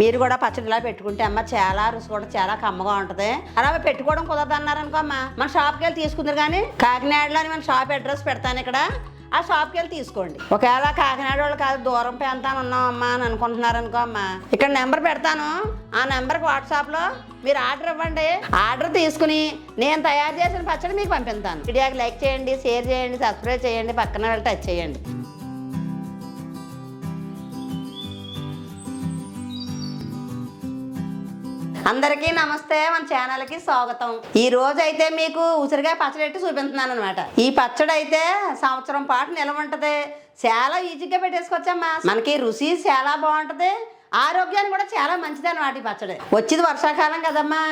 మీరు కూడా పచ్చడి ఇలా పెట్టుకుంటే అమ్మ చాలా రుచి కూడా చాలా కమ్మగా ఉంటుంది. అలా పెట్టుకోవడం కుదరదన్నారు అనుకో అమ్మ మన షాప్కి వెళ్ళి తీసుకుందరు కానీ కాకినాడలోని మన షాప్ అడ్రస్ పెడతాను ఇక్కడ. ఆ షాప్కి వెళ్ళి తీసుకోండి. ఒకవేళ కాకినాడ వాళ్ళు కాదు దూరం ప్రాంతాన్ని ఉన్నాం అమ్మా అని అనుకుంటున్నారు అనుకో అమ్మా ఇక్కడ నెంబర్ పెడతాను. ఆ నెంబర్కి వాట్సాప్లో మీరు ఆర్డర్ ఇవ్వండి. ఆర్డర్ తీసుకుని నేను తయారు చేసిన పచ్చడి మీకు పంపిస్తాను. వీడియోకి లైక్ చేయండి షేర్ చేయండి సబ్స్క్రైబ్ చేయండి పక్కన వెళ్ళి టచ్ చేయండి. అందరికీ నమస్తే మన ఛానల్కి స్వాగతం. ఈ రోజు అయితే మీకు ఉసిరికాయ పచ్చడి పెట్టి చూపిస్తున్నాను అనమాట ఈ పచ్చడి అయితే సంవత్సరం పాటు నిల్వ ఉంటది. చాలా ఈజీగా పెట్టేసుకోవచ్చమ్మా. మనకి రుచి చాలా బాగుంటది. ఆరోగ్యానికి కూడా చాలా మంచిది అనమాట ఈ పచ్చడి. వచ్చేది వర్షాకాలం కదమ్మా.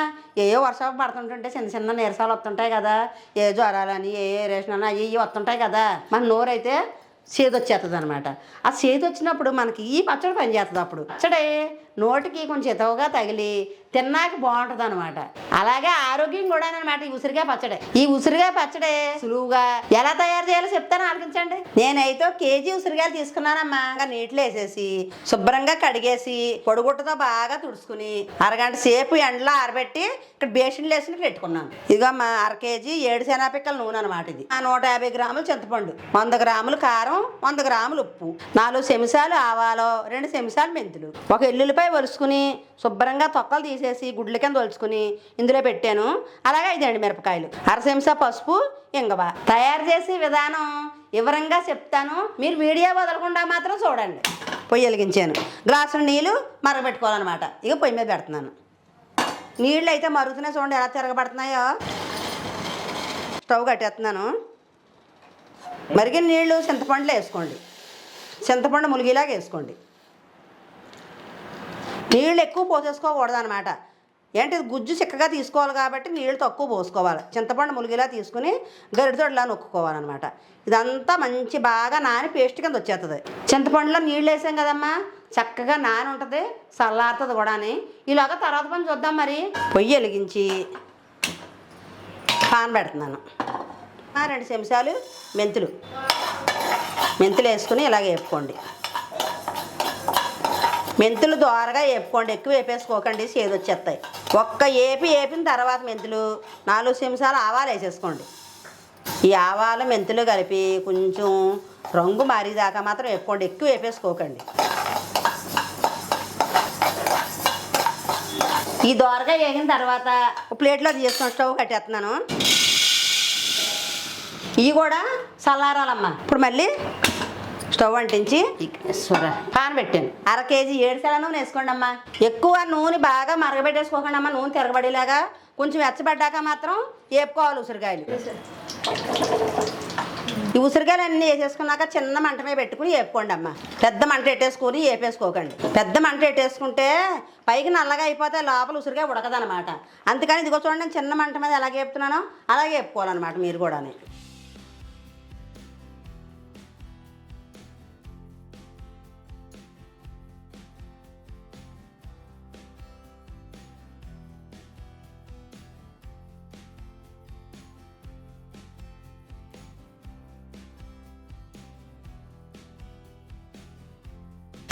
ఏయో వర్షాలు పడుతుంటుంటే చిన్న చిన్న నీరసాలు వస్తుంటాయి కదా. ఏ జ్వరాలని ఏ రేషన్ అని అవి ఇవి వస్తుంటాయి కదా. మన నోరైతే చేదు వచ్చేస్తుంది అనమాట ఆ చేదు వచ్చినప్పుడు మనకి ఈ పచ్చడి పనిచేస్తుంది అప్పుడు. పచ్చడి నోటికి కొంచెం చితవగా తగిలి తిన్నాక బాగుంటుంది అనమాట అలాగే ఆరోగ్యం కూడా అనమాట ఈ ఉసిరికాయ పచ్చడి. ఈ ఉసిరికాయ పచ్చడి సులువుగా ఎలా తయారు చేయాలో చెప్తాను ఆలోచించండి. నేనైతే కేజీ ఉసిరికాయలు తీసుకున్నానమ్మా. ఇంకా నీటిలో వేసేసి శుభ్రంగా కడిగేసి పొడిగుట్టతో బాగా తుడుచుకుని అరగంట సేపు ఎండలో ఆరబెట్టి ఇక్కడ బేషన్లు వేసి పెట్టుకున్నాను. ఇదిగోమ్మా అర కేజీ ఏడు శనగపిక్కల నూనె అనమాట ఇది. ఆ నూట యాభై గ్రాములు చింతపండు వంద గ్రాములు కారం వంద గ్రాములు ఉప్పు నాలుగు చెంచాలు ఆవాలు రెండు చెంచాలు మెంతులు ఒక ఎల్లుల్లిపాయ వలుసుకుని శుభ్రంగా తొక్కలు తీసేసి గుడ్ల కింద వలుచుకుని ఇందులో పెట్టాను. అలాగే ఐదు మిరపకాయలు. అర పసుపు ఇంగవ. తయారు చేసే విధానం వివరంగా చెప్తాను. మీరు వీడియో వదలకుండా మాత్రం చూడండి. పొయ్యి వెలిగించాను. గ్లాసులు నీళ్ళు మరగబెట్టుకోవాలన్నమాట. ఇక పొయ్యి మీద పెడుతున్నాను. నీళ్ళు అయితే మరుగుతున్నాయి చూడండి ఎలా తిరగబడుతున్నాయో. స్టవ్ కట్టేస్తున్నాను. మరిగిన నీళ్ళు చింతపండులో వేసుకోండి. చింతపండు ములిగిలాగా వేసుకోండి. నీళ్ళు ఎక్కువ పోసేసుకోకూడదు అనమాట ఏంటి ఇది గుజ్జు చిక్కగా తీసుకోవాలి కాబట్టి నీళ్ళు తక్కువ పోసుకోవాలి. చింతపండు ములిగిలా తీసుకుని గరిటతోడిలా నొక్కుకోవాలన్నమాట. ఇదంతా మంచి బాగా నాని పేస్ట్ కింద వచ్చేస్తుంది చింతపండులో నీళ్ళు వేసాం కదమ్మా. చక్కగా నాని ఉంటుంది. చల్లారుతుంది కూడాని. ఇలాగ తర్వాత పని చూద్దాం మరి. పొయ్యి వెలిగించి పాన్ పెడుతున్నాను. ఆ, రెండు చెంచాలు మెంతులు. మెంతులు వేసుకుని ఇలాగ వేపుకోండి. మెంతులు దోరగా వేపుకోండి ఎక్కువ వేపేసుకోకండి చేదు వచ్చేస్తాయి ఒక్క ఏపి వేపిన తర్వాత మెంతులు నాలుగు చెంచాలు ఆవాలు వేసేసుకోండి. ఈ ఆవాలు మెంతులు కలిపి కొంచెం రంగు మారేదాకా మాత్రం వేపుకోండి ఎక్కువ వేపేసుకోకండి. ఈ దోరగా వేగిన తర్వాత ప్లేట్లో తీసుకొని స్టవ్ కట్టేస్తున్నాను. ఇవి కూడా చల్లారాలమ్మా. ఇప్పుడు మళ్ళీ స్టవ్ అంటించి పాన్ పెట్టాను. అర కేజీ ఏడుసల నూనె వేసుకోండి అమ్మా ఎక్కువ నూనె బాగా మరగబెట్టేసుకోకండి అమ్మా నూనె తిరగబడేలాగా కొంచెం వెచ్చబడ్డాక మాత్రం వేపుకోవాలి ఉసిరికాయలు. ఈ ఉసిరికాయలు అన్నీ వేసేసుకున్నాక చిన్న మంట మీద పెట్టుకుని వేపుకోండి అమ్మ పెద్ద మంట పెట్టేసుకొని వేపేసుకోకండి పెద్ద మంట పెట్టేసుకుంటే పైకి నల్లగా అయిపోతే లోపల ఉసిరికాయ ఉడకదనమాట అందుకని ఇదిగో చూడండి నేను చిన్న మంట మీద ఎలా వేపుతున్నానో అలాగే వేపుకోవాలన్నమాట మీరు కూడా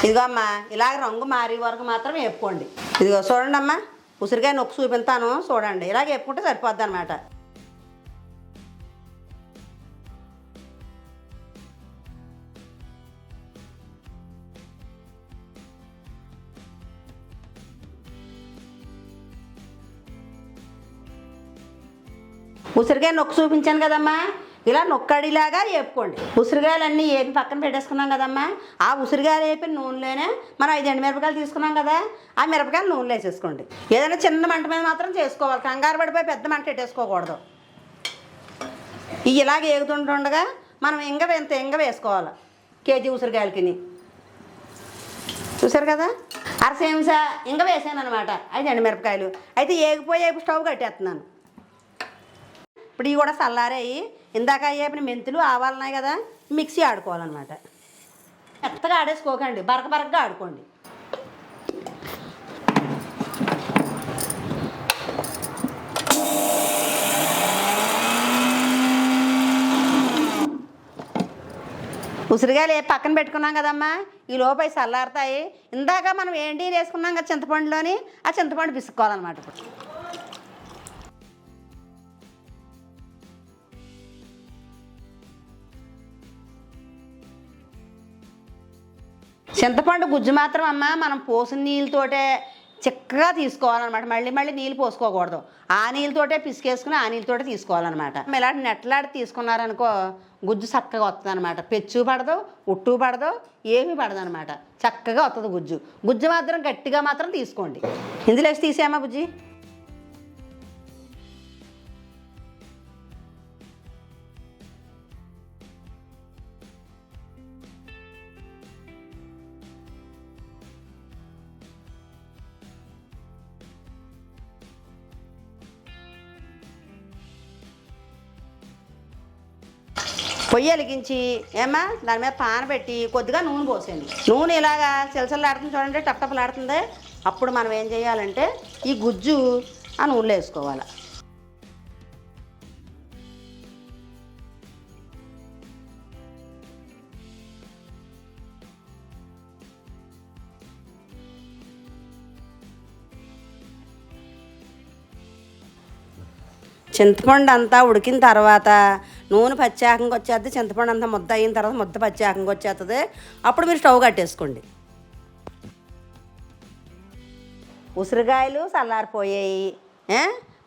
ఇదిగో అమ్మా ఇలాగ రంగు మారే వరకు మాత్రం వేపుకోండి. ఇదిగో చూడండి అమ్మా ఉసిరికాయ నొక్కు చూపిస్తాను చూడండి. ఇలాగ వేపుకుంటే సరిపోద్ది అనమాట ఉసిరికాయ నొక్కు చూపించాను కదమ్మా. ఇలా నొక్కడిలాగా వేపుకోండి. ఉసిరికాయలన్నీ ఏపి పక్కన పెట్టేసుకున్నాం కదమ్మా. ఆ ఉసిరికాయలు వేపిన నూనెలోనే మనం ఐదు ఎండు మిరపకాయలు తీసుకున్నాం కదా ఆ మిరపకాయలు నూనెలో వేసేసుకోండి. ఏదైనా చిన్న మంట మీద మాత్రం చేసుకోవాలి. కంగారు పడిపోయి పెద్ద మంట పెట్టేసుకోకూడదు. ఇవి ఇలాగ ఏగుతుంటుండగా మనం ఇంగ ఇంత ఇంగ వేసుకోవాలి. కేజీ ఉసిరికాయలకి చూసారు కదా? అరసేమిసా? ఇంగ వేసాను అనమాట ఐదు ఎండు మిరపకాయలు. అయితే ఏగిపోయి స్టవ్ కట్టేస్తున్నాను. ఇప్పుడు ఇవి కూడా చల్లారాయి ఇందాక అయ్యేపిన మెంతులు ఆవాలన్నాయి కదా మిక్సీ ఆడుకోవాలన్నమాట. మెత్తగా ఆడేసుకోకండి బరక బరకగా ఆడుకోండి. ఉసిరికాయలు ఏ పక్కన పెట్టుకున్నాం కదమ్మా? ఈ లోపై చల్లారుతాయి ఇందాక మనం ఏంటి వేసుకున్నాం కదా చింతపండులోని ఆ చింతపండు పిసుక్కోవాలన్నమాట ఇప్పుడు. చింతపండు గుజ్జు మాత్రం అమ్మ మనం పోసిన నీళ్ళతోటే చిక్కగా తీసుకోవాలన్నమాట. మళ్ళీ మళ్ళీ నీళ్ళు పోసుకోకూడదు. ఆ నీళ్ళతోటే పిసికేసుకుని ఆ నీళ్ళతోటే తీసుకోవాలన్నమాట. ఇలాంటి నెట్లాడి తీసుకున్నారనుకో గుజ్జు చక్కగా వస్తుంది అనమాట పెచ్చు పడదు ఉట్టు పడదు ఏమీ పడదు అనమాట చక్కగా వస్తుంది గుజ్జు. గుజ్జు మాత్రం గట్టిగా మాత్రం తీసుకోండి. ఇందులో వేసి తీసేయమ్మా బుజ్జి? పొయ్యి వెలిగించి ఏమ్మా దాని మీద పాన పెట్టి కొద్దిగా నూనె పోసేయండి. నూనె ఇలాగా చిలసలాడుతుంది చూడండి టప్టపలాడుతుంది. అప్పుడు మనం ఏం చేయాలంటే ఈ గుజ్జు ఆ నూనెలో వేసుకోవాలి. చింతపండు అంతా ఉడికిన తర్వాత నూనె పచ్చాకంగా వచ్చేస్తుంది చింతపండు అంతా ముద్ద అయిన తర్వాత ముద్ద పచ్చాకంగా వచ్చేస్తుంది అప్పుడు మీరు స్టవ్ కట్టేసుకోండి. ఉసిరికాయలు చల్లారిపోయాయి.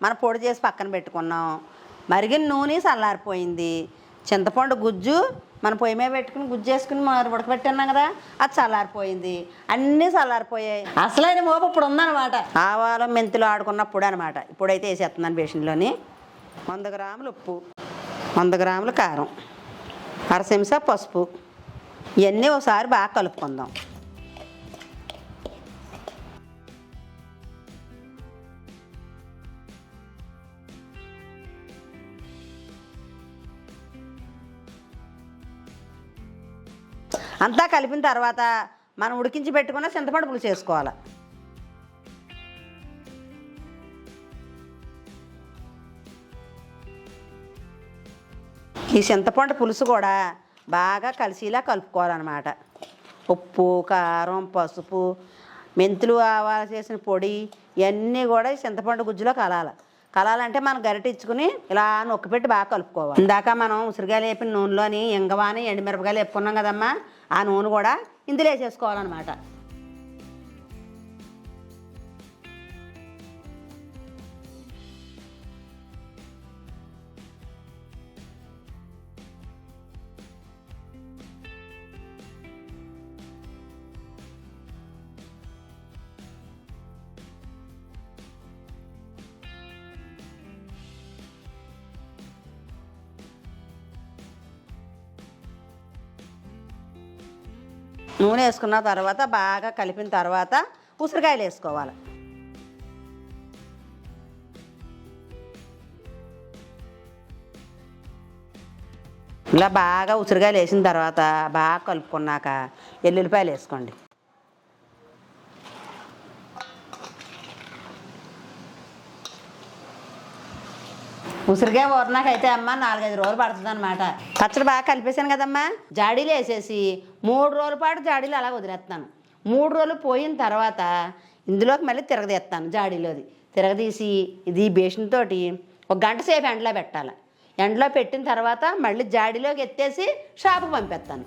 మనం పొడి చేసి పక్కన పెట్టుకున్నాం. మరిగిన నూనె చల్లారిపోయింది. చింతపండు గుజ్జు మన పొయ్యి మీద పెట్టుకుని గుజ్జు వేసుకుని మరి ఉడకబెట్టున్నాం కదా అది చల్లారిపోయింది. అన్నీ చల్లారిపోయాయి. అసలైన మోపు ఇప్పుడు ఉందన్నమాట. ఆవాలు మెంతులు ఆడుకున్నప్పుడు అనమాట ఇప్పుడైతే వేసేస్తున్నాను బేషన్లోని వంద గ్రాములు ఉప్పు. వంద గ్రాముల కారం అర చెంచా పసుపు ఇవన్నీ ఒకసారి బాగా కలుపుకుందాం. అంతా కలిపిన తర్వాత మనం ఉడికించి పెట్టుకున్న చింతపండు పులుసు ఈ చింతపండు పులుసు కూడా బాగా కలిసిలా కలుపుకోవాలన్నమాట. ఉప్పు కారం పసుపు మెంతులు ఆవాలు చేసిన పొడి ఇవన్నీ కూడా ఈ చింతపండు గుజ్జులో కలాలి. కలాలంటే మనం గరిటిచ్చుకుని ఇలా నొక్కి పెట్టి బాగా కలుపుకోవాలి. ఇందాక మనం ఉసిరికాయలు వేపిన నూనెలోని ఇంగవాని ఎండుమిరపకాయలు వేపుకున్నాం కదమ్మా ఆ నూనె కూడా ఇందులో వేసేసుకోవాలన్నమాట. నూనె వేసుకున్న తర్వాత బాగా కలిపిన తర్వాత ఉసిరికాయలు వేసుకోవాలి. ఇలా బాగా ఉసిరికాయలు వేసిన తర్వాత బాగా కలుపుకున్నాక ఎల్లుల్లిపాయలు వేసుకోండి. ఉసిరికాయ ఊరినాకైతే అమ్మ నాలుగైదు రోజులు పడుతుంది అనమాట పచ్చడి బాగా కలిపేసాను కదమ్మా. జాడీలు వేసేసి మూడు రోజుల పాటు జాడీలు అలా వదిలేస్తాను. మూడు రోజులు పోయిన తర్వాత ఇందులోకి మళ్ళీ తిరగదీస్తాను జాడీలోది. తిరగదీసి ఇది బేషన్తో తోటి ఒక గంట సేపు ఎండలో పెట్టాలి. ఎండలో పెట్టిన తర్వాత మళ్ళీ జాడీలోకి ఎత్తేసి షాపుకి పంపిస్తాను.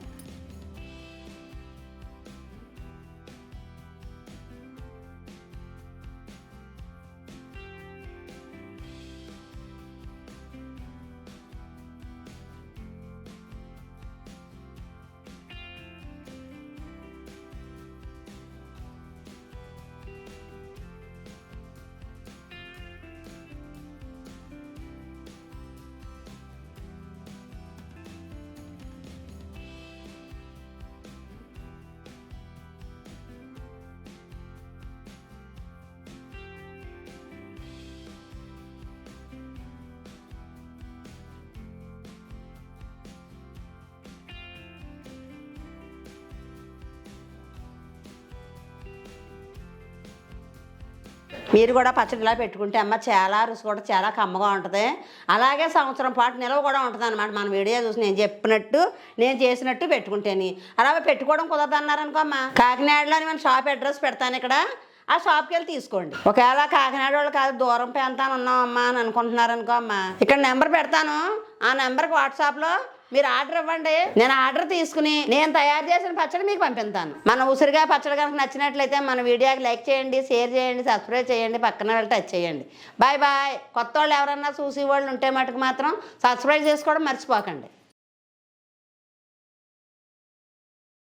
మీరు కూడా పచ్చడి ఇలా పెట్టుకుంటే అమ్మ చాలా రుచి కూడా చాలా కమ్మగా ఉంటుంది. అలాగే సంవత్సరం పాటు నిల్వ కూడా ఉంటుంది అనమాట మన వీడియో చూసి నేను చెప్పినట్టు నేను చేసినట్టు పెట్టుకుంటేని. అలా పెట్టుకోవడం కుదరదు అమ్మ. కాకినాడలో మన షాప్ అడ్రస్ పెడతాను ఇక్కడ. ఆ షాప్కి వెళ్ళి తీసుకోండి. ఒకవేళ కాకినాడ వాళ్ళు కాదు దూరం ప్రాంతాన్ని ఉన్నామమ్మా అని అనుకుంటున్నారనుకో అమ్మా. ఇక్కడ నెంబర్ పెడతాను. ఆ నెంబర్కి వాట్సాప్లో మీరు ఆర్డర్ ఇవ్వండి. నేను ఆర్డర్ తీసుకుని నేను తయారు చేసిన పచ్చడి మీకు పంపిస్తాను. మన ఉసిరిగా పచ్చడి కనుక నచ్చినట్లయితే మన వీడియోకి లైక్ చేయండి షేర్ చేయండి సబ్స్క్రైబ్ చేయండి పక్కన వెళ్ళి టచ్ చేయండి. Bye bye. కొత్త వాళ్ళు ఎవరన్నా చూసి వాళ్ళు ఉంటే మటుకు మాత్రం సబ్స్క్రైబ్ చేసుకోవడం మర్చిపోకండి.